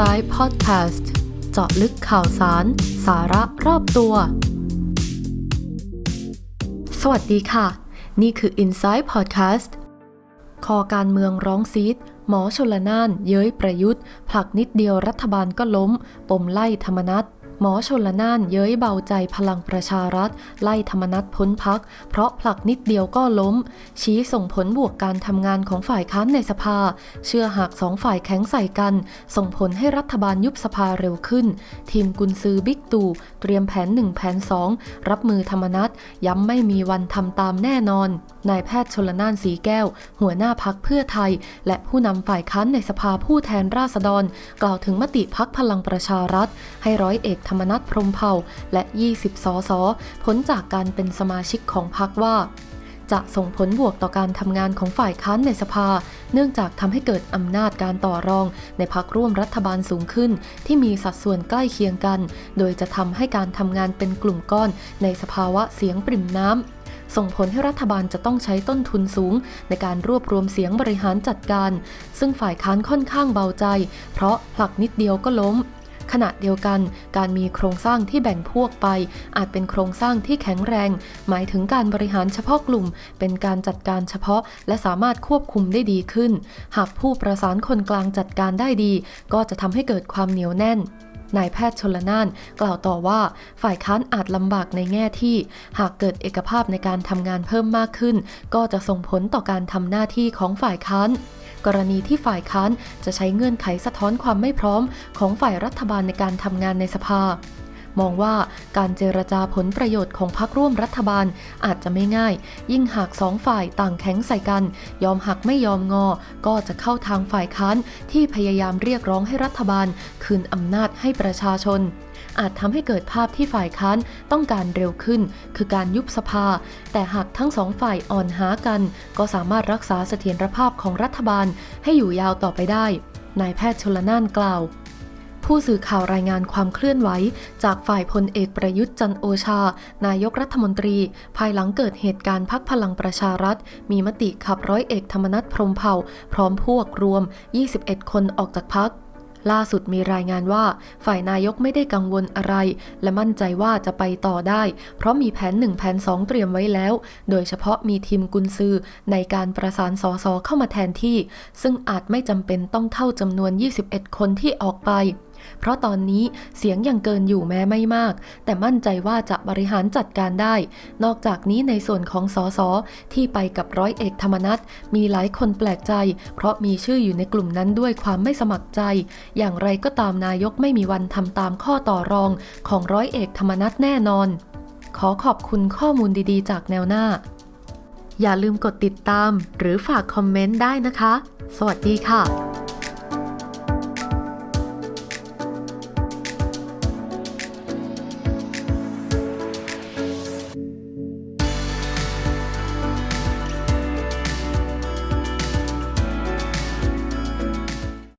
Inside Podcast เจาะลึกข่าวสาร สาระรอบตัว สวัสดีค่ะ นี่คือ Inside Podcast คอการเมืองร้องซีด หมอชลนาน เย้ยประยุทธ์ ผลักนิดเดียวรัฐบาลก็ล้ม ปมไล่ธรรมนัต หมอชนละนานเย้ยเบาใจพลังประชารัฐ ไล่ธรรมนัตพ้นพัก เพราะผลักนิดเดียวก็ล้ม ชี้ส่งผลบวกการทำงานของฝ่ายค้านในสภา เชื่อหากสองฝ่ายแข็งใส่กัน ส่งผลให้รัฐบาลยุบสภาเร็วขึ้น ทีมกุนซือบิ๊กตู่เตรียมแผน 1 แผน 2 รับมือธรรมนัตย้ำไม่มีวันทำตามแน่นอนนายแพทย์ชนละนานสีแก้ว หัวหน้าพักเพื่อไทย และผู้นำฝ่ายค้านในสภาผู้แทนราษฎร กล่าวถึงมติพักพลังประชารัฐ ให้ร้อยเอกธรรมนัฐพรมเผ่าและ 20 สสพ้นจากการเป็นสมาชิกของพักว่า จะส่งผลบวกต่อการทำงานของฝ่ายค้านในสภา เนื่องจากทำให้เกิดอำนาจการต่อรอง ในพักร่วมรัฐบาลสูงขึ้น ที่มีสัดส่วนใกล้เคียงกัน โดยจะทำให้การทำงานเป็นกลุ่มก้อน ในสภาวะเสียงปริ่มน้ำส่งผลให้รัฐบาลจะต้องใช้ต้นทุนสูง ในการรวบรวมเสียงบริหารจัดการ ซึ่งฝ่ายค้านค่อนข้างเบาใจ เพราะผลักนิดเดียวก็ล้ม ขณะเดียวกันการมีโครงสร้างที่แบ่งพวกไป อาจเป็นโครงสร้างที่แข็งแรง หมายถึงการบริหารเฉพาะกลุ่ม เป็นการจัดการเฉพาะ และสามารถควบคุมได้ดีขึ้น หากผู้ประสานคนกลางจัดการได้ดี ก็จะทำให้เกิดความเหนียวแน่นนายแพทย์ชนละนานกล่าวต่อว่า ฝ่ายค้านอาจลำบากในแง่ที่ หากเกิดเอกภาพในการทำงานเพิ่มมากขึ้น ก็จะส่งผลต่อการทำหน้าที่ของฝ่ายค้าน กรณีที่ฝ่ายค้านจะใช้เงื่อนไขสะท้อนความไม่พร้อม ของฝ่ายรัฐบาลในการทำงานในสภา มองว่าการเจรจาผลประโยชน์ของพรรคร่วมรัฐบาลอาจจะไม่ง่าย ยิ่งหากสองฝ่ายต่างแข็งใส่กัน ยอมหักไม่ยอมงอ ก็จะเข้าทางฝ่ายค้านที่พยายามเรียกร้องให้รัฐบาล คืนอำนาจให้ประชาชน อาจทำให้เกิดภาพที่ฝ่ายค้านต้องการเร็วขึ้น คือการยุบสภา แต่หากทั้งสองฝ่ายอ่อนหากัน ก็สามารถรักษาเสถียรภาพของรัฐบาลให้อยู่ยาวต่อไปได้ นายแพทย์ชลนานกล่าวผู้สื่อข่าวรายงานความเคลื่อนไหว จากฝ่ายพลเอกประยุทธ์จันโอชา นายกรัฐมนตรี ภายหลังเกิดเหตุการณ์พักพลังประชารัฐ มีมติขับร้อยเอกธรรมนัฐพรมเผ่า พร้อมพวกรวม 21 คนออกจากพัก ล่าสุดมีรายงานว่า ฝ่ายนายกไม่ได้กังวลอะไร และมั่นใจว่าจะไปต่อได้ เพราะมีแผน 1 แผน 2 เตรียมไว้แล้ว โดยเฉพาะมีทีมกุนซือในการประสานสสเข้ามาแทนที่ ซึ่งอาจไม่จำเป็นต้องเท่าจำนวน 21 คนที่ออกไป เพราะตอนนี้เสียงยังเกินอยู่แม้ไม่มาก แต่มั่นใจว่าจะบริหารจัดการได้ นอกจากนี้ในส่วนของสสที่ไปกับร้อยเอกธรรมนัฐมีหลายคนแปลกใจ เพราะมีชื่ออยู่ในกลุ่มนั้นด้วยความไม่สมัครใจ อย่างไรก็ตามนายกไม่มีวันทำตามข้อต่อรองของร้อยเอกธรรมนัฐแน่นอน ขอขอบคุณข้อมูลดีๆ จากแนวหน้า อย่าลืมกดติดตาม หรือฝากคอมเมนต์ได้นะคะ สวัสดีค่ะ